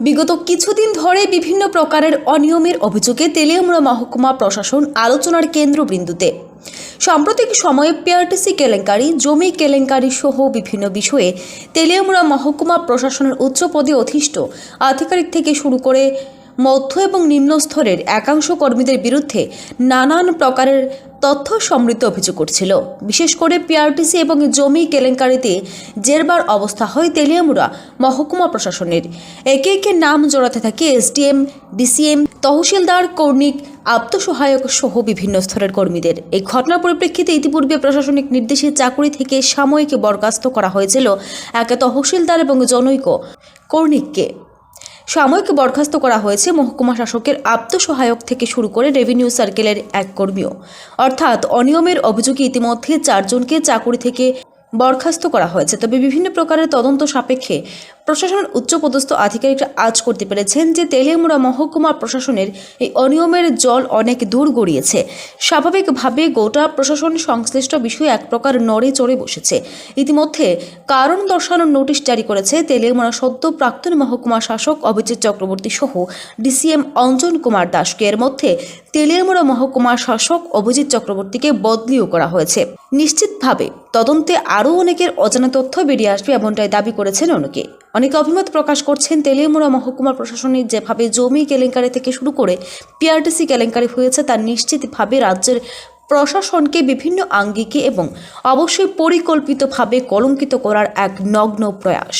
বিগত কিছুদিন ধরে বিভিন্ন প্রকারের অনিয়মের অভিযোগে তেলিয়ামুড়া মহকুমা প্রশাসন আলোচনার কেন্দ্রবিন্দুতে। সাম্প্রতিক সময়ে পিআরটিসি কেলেঙ্কারি, জমি কেলেঙ্কারি সহ বিভিন্ন বিষয়ে তেলিয়ামুড়া মহকুমা প্রশাসনের উচ্চপদে অধিষ্ঠ আধিকারিক থেকে শুরু করে মধ্য এবং নিম্ন স্তরের একাংশ কর্মীদের বিরুদ্ধে নানান প্রকারের তথ্য সমৃদ্ধ অভিযোগ করছিল বিশেষ করে পিআরটিসি এবং জমি কেলেঙ্কারিতে জেরবার অবস্থা হয় তেলিয়ামুড়া মহকুমা প্রশাসনের। একে একে নাম জড়াতে থাকে এসডিএম, ডিসিএম, তহসিলদার কর্ণিক আত্মসহায়ক সহ বিভিন্ন স্তরের কর্মীদের। এই ঘটনার পরিপ্রেক্ষিতে ইতিপূর্বে প্রশাসনিক নির্দেশে চাকুরি থেকে সাময়িক বরখাস্ত করা হয়েছিল একে তহসিলদার এবং জনৈক কর্ণিককে সাময়িক বরখাস্ত করা হয়েছে মহকুমা শাসকের আত্মসহায়ক থেকে শুরু করে রেভিনিউ সার্কেলের এক কর্মীও। অর্থাৎ অনিয়মের অভিযোগে ইতিমধ্যে চারজনকে চাকরি থেকে বরখাস্ত করা হয়েছে। তবে বিভিন্ন প্রকারের তদন্ত সাপেক্ষে প্রশাসনের উচ্চপদস্থ আধিকারিকরা আজ করতে পেরেছেন যে তেলিয়ামুড়া মহকুমা প্রশাসনের এই অনিয়মের জল অনেক দূর গড়িয়েছে। স্বাভাবিকভাবে গোটা প্রশাসন সংশ্লিষ্ট বিষয়ে এক প্রকার নড়ে চড়ে বসেছে। ইতিমধ্যে কারণ দর্শানোর নোটিশ জারি করেছে তেলিয়ামুড়া সদ্য প্রাক্তন মহকুমা শাসক অভিজিৎ চক্রবর্তী সহ ডিসিএম অঞ্জন কুমার দাসকে। এর মধ্যে তেলিয়ামুড়া মহকুমা শাসক অভিজিৎ চক্রবর্তীকে বদলিও করা হয়েছে। নিশ্চিতভাবে তদন্তে আরও অনেকের অজানা তথ্য বেরিয়ে আসবে এমনটাই দাবি করেছেন অনেকে। অনেকে অভিমত প্রকাশ করছেন তেলিয়ামুড়া মহকুমা প্রশাসনের যেভাবে জমি কেলেঙ্কারি থেকে শুরু করে পিআরটিসি কেলেঙ্কারি হয়েছে, তা নিশ্চিতভাবে রাজ্যের প্রশাসনকে বিভিন্ন আঙ্গিকে এবং অবশ্যই পরিকল্পিতভাবে কলঙ্কিত করার এক নগ্ন প্রয়াস।